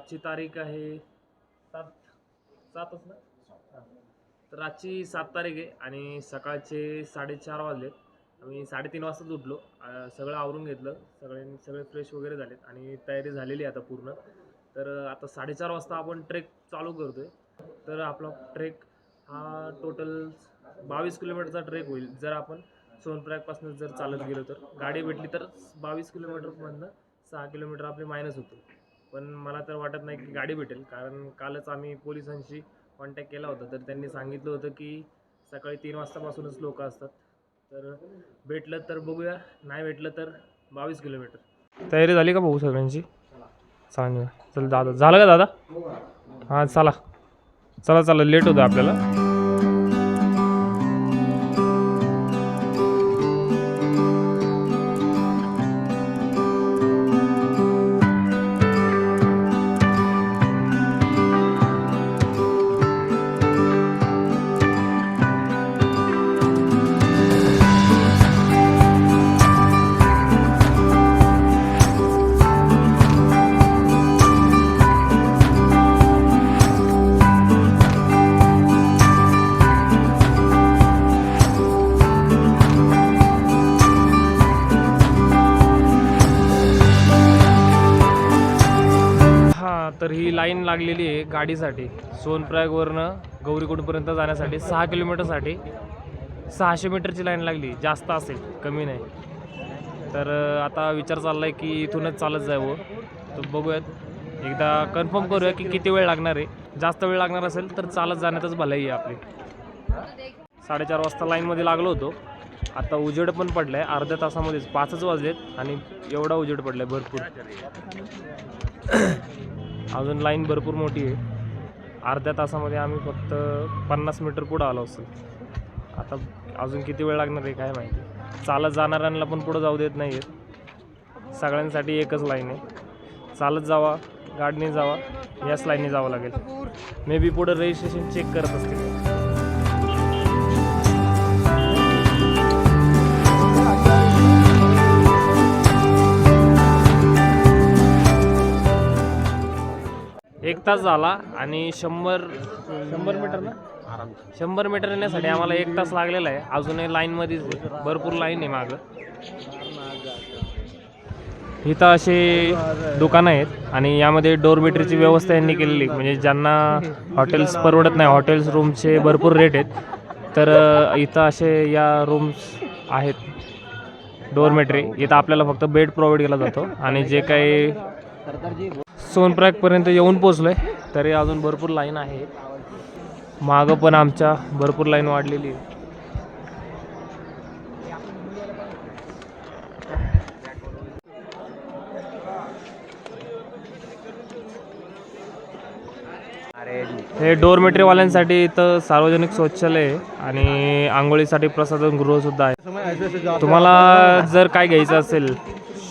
आजची तारीख आहे सात सातच ना हां. तर आजची सात तारीख आहे आणि सकाळचे साडेचार वाजले. आम्ही साडेतीन वाजताच उठलो. सगळं आवरून घेतलं. सगळे सगळे फ्रेश वगैरे झालेत आणि तयारी झालेली आहे आता पूर्ण. तर आता साडेचार वाजता आपण ट्रेक चालू करतोय. तर आपला ट्रेक हा टोटल बावीस किलोमीटरचा ट्रेक होईल. जर आपण सोनप्रयागपासून जर चालत गेलो तर. गाडी भेटली तर बावीस किलोमीटरमधनं सहा किलोमीटर आपले मायनस होतो. पण मला तर वाटत नाही की गाडी भेटेल. कारण कालच आम्ही पोलिसांशी कॉन्टॅक्ट केला होता. तर त्यांनी सांगितलं होतं की सकाळी तीन वाजतापासूनच लोक असतात. तर भेटलं तर बघूया. नाही भेटलं तर बावीस किलोमीटर. तयारी झाली का भाऊ सगळ्यांची? चांगलं. चल दादा. झालं का दादा? हां चला. चला चला. लेट होतं आपल्याला. तर ही लाईन लागलेली आहे गाडीसाठी. सोनप्रयागवरनं गौरीकुंडपर्यंत जाण्यासाठी सहा किलोमीटरसाठी. सहाशे मीटरची लाईन लागली. जास्त असेल कमी नाही. तर आता विचार चालला आहे की इथूनच चालत जावं. तर बघूयात. एकदा कन्फर्म करूया की किती वेळ लागणार आहे. जास्त वेळ लागणार असेल तर चालत जाण्यातच भलाई आहे आपली. साडेचार वाजता लाईनमध्ये लागलो होतो. आता उजेड पण पडलं आहे अर्ध्या तासामध्येच पाचच वाजलेत आणि एवढा उजेड पडला आहे भरपूर. अजून लाईन भरपूर मोठी आहे. अर्ध्या तासामध्ये आम्ही फक्त पन्नास मीटर पुढं आलो असेल आता अजून किती वेळ लागणार आहे काय माहिती. चालत जाणाऱ्यांना पण पुढं जाऊ देत नाही आहेत सगळ्यांसाठी एकच लाईन आहे. चालत जावा गाडीने जावा याच लाईनने जावं लागेल. मे बी पुढं रजिस्ट्रेशन चेक करत असतील. एक तास झाला आणि शंभर शंभर मीटर ना? शंभर मीटर येण्यासाठी आम्हाला एक तास लागलेला आहे. अजूनही लाईनमध्येच भरपूर लाईन आहे मागं. इथं असे दुकानं आहेत आणि यामध्ये डोरमेटरीची व्यवस्था यांनी केलेली म्हणजे ज्यांना हॉटेल्स परवडत नाही हॉटेल्स रूमचे भरपूर रेट आहेत. तर इथं असे या रूम्स आहेत. डोरमेटरी इथं आपल्याला फक्त बेड प्रोव्हाइड केला जातो. आणि जे काही सोनप्रयागपर्यंत येऊन पोचलो आहे तरी अजून भरपूर लाईन आहे. मागं पण आमच्या भरपूर लाईन वाढलेली आहे. हे डोरमेटरीवाल्यांसाठी इथं सार्वजनिक शौचालय आहे आणि आंघोळीसाठी प्रसाधन गृहसुद्धा आहे. तुम्हाला जर काय घ्यायचं असेल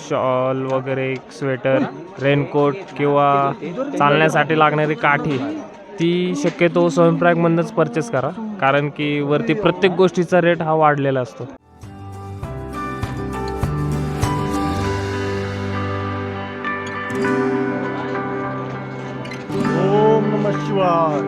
शॉल वगैरे स्वेटर रेनकोट किंवा चालण्यासाठी लागणारी काठी ती शक्यतो स्वयंप्रयागमधूनच परचेस करा. कारण की वरती प्रत्येक गोष्टीचा रेट हा वाढलेला असतो. ओम नमः शिवाय.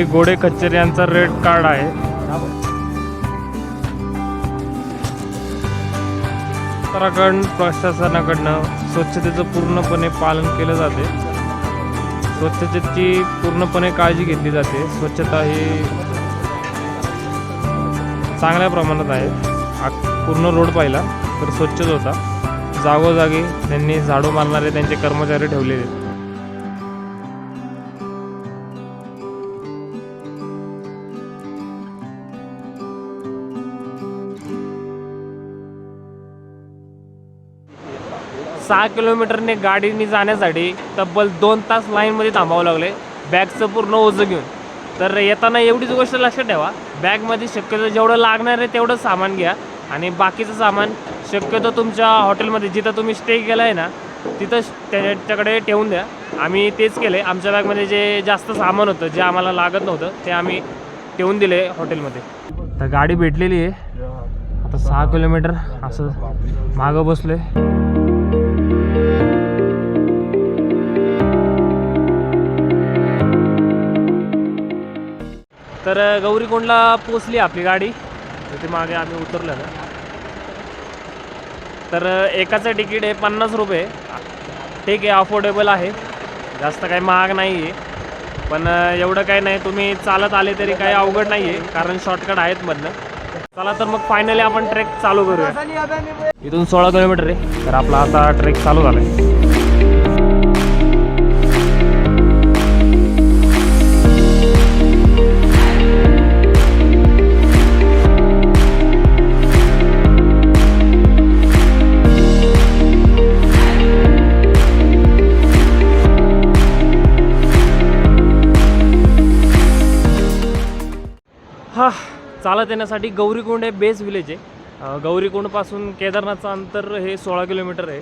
हे गोडे खच्चर यांचा रेड कार्ड आहे. उत्तराखंड प्रशासनाकडनं स्वच्छतेचं पूर्णपणे पालन केलं जाते. स्वच्छतेची पूर्णपणे काळजी घेतली जाते. स्वच्छता ही चांगल्या प्रमाणात आहे. पूर्ण रोड पाहिला तर स्वच्छच होता. जागोजागी त्यांनी झाडू मारणारे त्यांचे कर्मचारी ठेवलेले सहा किलोमीटरने गाडीने जाण्यासाठी तब्बल दोन तास लाईनमध्ये थांबावं लागले. बॅगचं पूर्ण ओझं घेऊन. तर येताना एवढीच गोष्ट लक्षात ठेवा. बॅगमध्ये शक्यतो जेवढं लागणार आहे तेवढं सामान घ्या आणि बाकीचं सामान शक्यतो तुमच्या हॉटेलमध्ये जिथं तुम्ही स्टे केला आहे ना तिथं त्याच्याकडे ठेवून द्या. आम्ही तेच केले. आमच्या बॅगमध्ये जे जास्त सामान होतं जे आम्हाला लागत नव्हतं ते आम्ही ठेवून दिले हॉटेलमध्ये. तर गाडी भेटलेली आहे. आता सहा किलोमीटर असं मागं बसलो आहे तर गौरीकोंडला पोचली आपली गाडी. तिथे मागे आम्ही उतरलो ना. तर एकाचं तिकीट आहे पन्नास रुपये. ठीक आहे अफोर्डेबल आहे. जास्त काही महाग नाही आहे पण एवढं काही नाही. तुम्ही चालत आले तरी काही अवघड नाही आहे कारण शॉर्टकट आहेत मधनं. चला तर मग फायनली आपण ट्रेक चालू करूया. इथून सोळा किलोमीटर आहे. तर आपला आता ट्रेक चालू झाला आहे हा. चालत येण्यासाठी गौरीकुंड हे बेस विलेज आहे. गौरीकुंडपासून केदारनाथचं अंतर हे सोळा किलोमीटर आहे.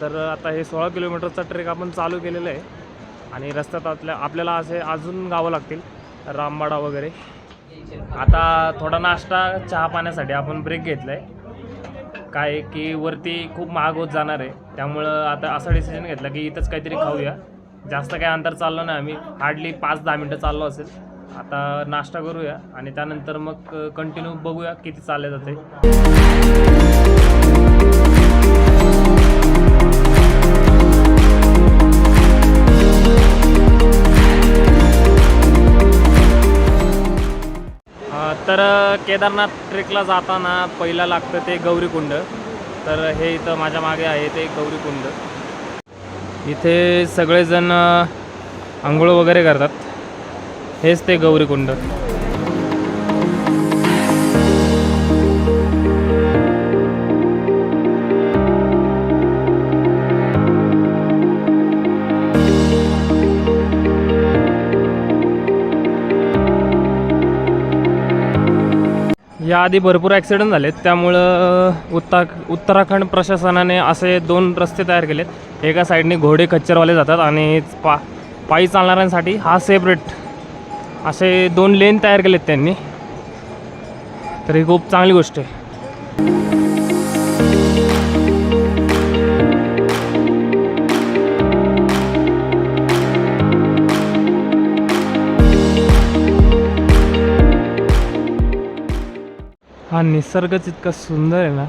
तर आता हे सोळा किलोमीटरचा ट्रेक आपण चालू केलेलं आहे. आणि रस्त्यात आपल्या आपल्याला असे अजून गावं लागतील. रामबाडा वगैरे. आता थोडा नाश्ता चहा पाण्यासाठी आपण ब्रेक घेतला आहे काय आहे की वरती खूप महाग होत जाणार आहे. त्यामुळं आता असा डिसिजन घेतला की इथंच काहीतरी खाऊया. जास्त काही अंतर चाललो नाही आम्ही. हार्डली पाच दहा मिनटं चाललो असेल. आता नाश्ता करूया आणि त्यानंतर मग कंटिन्यू बघूया किती चालले जाते. तर केदारनाथ ट्रेकला जाताना पहिला लागतं ते गौरीकुंड. तर हे इथं माझ्या मागे आहे ते गौरीकुंड. इथे सगळेजण आंघोळ वगैरे करतात. हेच ते गौरीकुंड. याआधी भरपूर ॲक्सिडेंट झालेत. त्यामुळं उत्ता उत्तराखंड प्रशासनाने असे दोन रस्ते तयार केलेत. एका साईडने घोडे खच्चरवाले जातात आणि पा पायी चालणाऱ्यांसाठी हा सेपरेट असे दोन लेन तयार केलेत त्यांनी. तर ही खूप चांगली गोष्ट आहे. हा निसर्गच इतका सुंदर आहे ना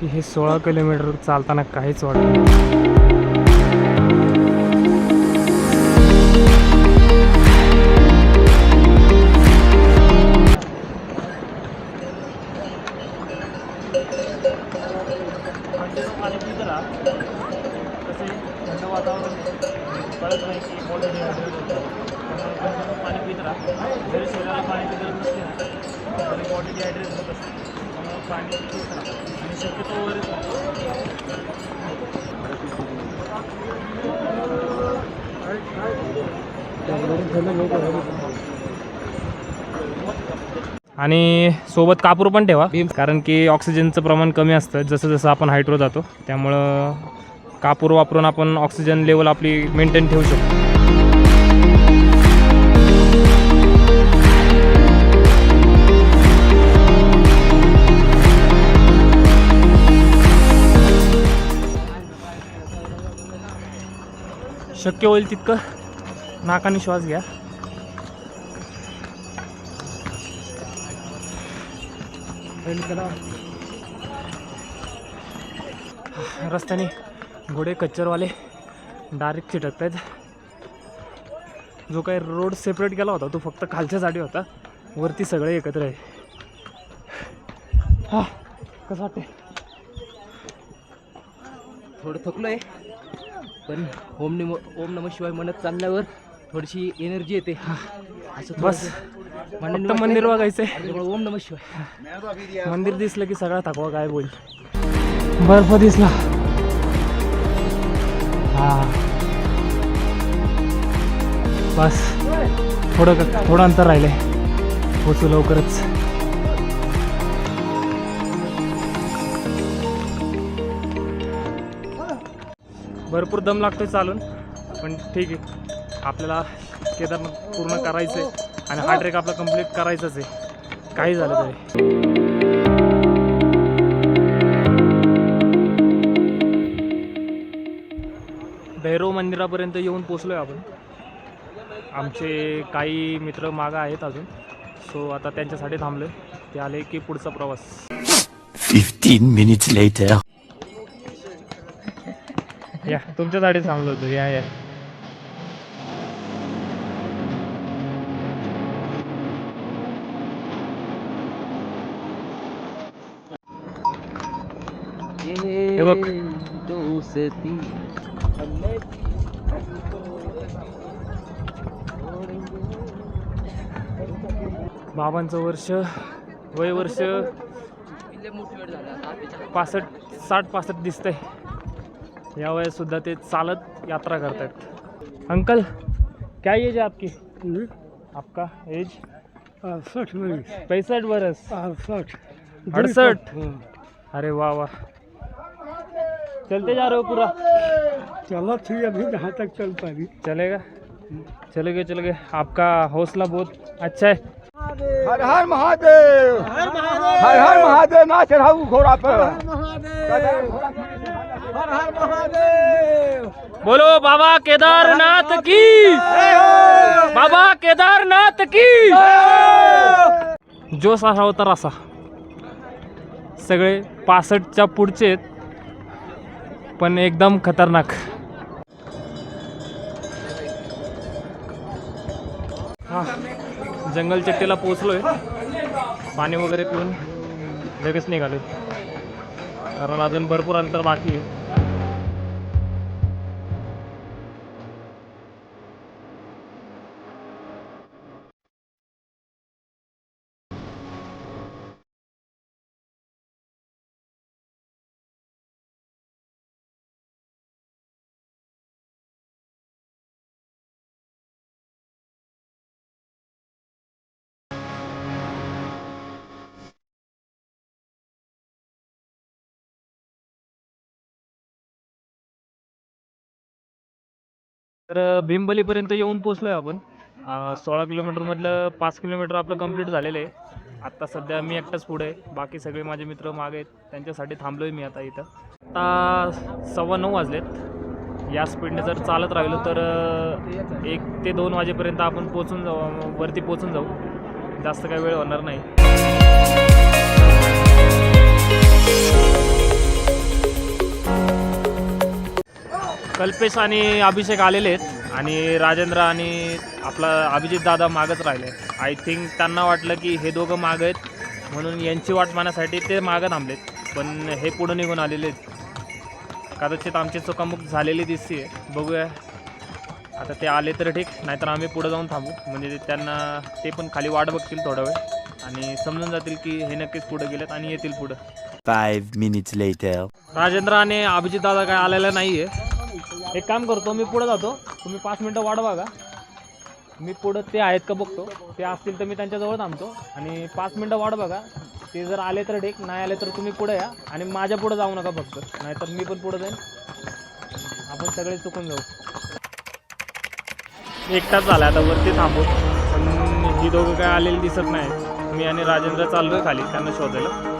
की हे सोळा किलोमीटर चालताना काहीच वाटत नाही. शक्यतो वर आणि सोबत कापूर पण ठेवा कारण की ऑक्सिजनचं प्रमाण कमी असतं. जसं जसं आपण हाईटवर जातो त्यामुळं कापूर वापरून आपण ऑक्सिजन लेवल आपली मेंटेन ठेवू शकतो. शक्य होईल तितकं नाकाने श्वास घ्या. रस्त्याने घोडे कच्चरवाले डायरेक्ट चिटकत आहेत जो काही रोड सेपरेट केला होता तो फक्त खालच्यासाठी होता. वरती सगळे एकत्र आहे. हा कसं वाटते थोडं थकलोय. पण ओम निम ओम नम शिवाय म्हणत चालल्यावर थोडीशी एनर्जी येते. असं बस. वाटतंय. मंदिर त्याच्यामुळे ओम नम शिवाय. मंदिर दिसलं की सगळा थकवा काय होईल. बर्फ दिसला. हा. बस. थोडं थोडं अंतर राहिलंय. पोचू लवकरच. भरपूर दम लागतोय चालून. पण ठीक आहे. आपल्याला केदारनाथ पूर्ण करायचं आहे आणि हा ट्रेक आपला कंप्लीट करायचाच आहे. काही झालं तरी. भैरव मंदिरापर्यंत येऊन पोचलोय आपण. आमचे काही मित्र मागं आहेत अजून. सो आता त्यांच्यासाठी थांबलोय. ते आले की पुढचा प्रवास. 15 minutes later. या तुमच्यासाठी थांबलो होतो. या या. हे बघ. बाबांचं वर्ष वय वर्ष पासष्ट साठ पासष्ट दिसतंय. या वयात सुद्धा ते चालत यात्रा करतायत. अंकल क्या एज है आपकी? आपका एज अड़सठ में पैंसठ बरस. अड़सठ. अड़सठ? अरे वाह वाह चलते जा रहे हो पूरा? चलो थी अभी जहाँ तक चल पारी चलेगा? चलेगे चलेगे. आपका हौसला बहुत अच्छा है. हर हर महादेव! हर हर महादेव ना चढ़ाऊ घोड़ा पर। हर हर महादेव बोलो बाबा केदारनाथ की। बाबा केदारनाथ की। जोश असा होता असा. सगळे पासष्टच्या पुढचे पण एकदम खतरनाक. हा जंगल चट्टीला पोचलोय पाणी वगैरे पिऊन लगेच निघालोय. कारण अजून भरपूर अंतर बाकी आहे. तर भीमबलीपर्यंत येऊन पोचलो आहे आपण. अं, सोळा किलोमीटरमधलं पाच किलोमीटर आपलं कंप्लीट झालेलं आहे. आत्ता सध्या मी एकटाच पुढे आहे. बाकी सगळे माझे मित्र मागे आहेत. त्यांच्यासाठी आहे मी आता इथं. आता सव्वा नऊ वाजलेत. या स्पीडने जर चालत राहिलो तर अं, एक ते दोन वाजेपर्यंत आपण पोचून जाऊ. वरती पोचून जाऊ. जास्त काही वेळ होणार नाही. कल्पेश आणि अभिषेक आलेले आहेत आणि राजेंद्र आणि आपला अभिजित दादा मागच राहिले. आय थिंक त्यांना वाटलं की हे दोघं मागं आहेत म्हणून यांची वाट मारण्यासाठी ते मागं थांबलेत. पण हे पुढं निघून आलेले आहेत. कदाचित आमची चुकामुक झालेली दिसते बघूया. आता ते आले तर ठीक नाहीतर आम्ही पुढं जाऊन थांबू. म्हणजे त्यांना ते पण खाली वाट बघतील थोडा वेळ. आणि समजून जातील की हे नक्कीच पुढं गेलेत आणि येतील पुढं. 5 minutes later. राजेंद्र आणि अभिजित दादा काय आलेला नाही आहे एक काम करतो मी पुढे जातो. तुम्ही पाच मिनटं वाढ बघा. मी पुढं ते आहेत का बघतो. ते असतील तर मी त्यांच्याजवळ थांबतो. आणि पाच मिनटं वाढ बघा. ते जर आले तर ठीक नाही आले तर तुम्ही पुढे या. आणि माझ्या पुढे जाऊ नका फक्त. नाहीतर मी पण पुढे जाईन. आपण सगळे चुकून जाऊ. एक तास झाला आता वरती थांबू. पण ही दोघं काय आलेली दिसत नाही. मी आणि राजेंद्र चाललोय खाली त्यांना शोधायला.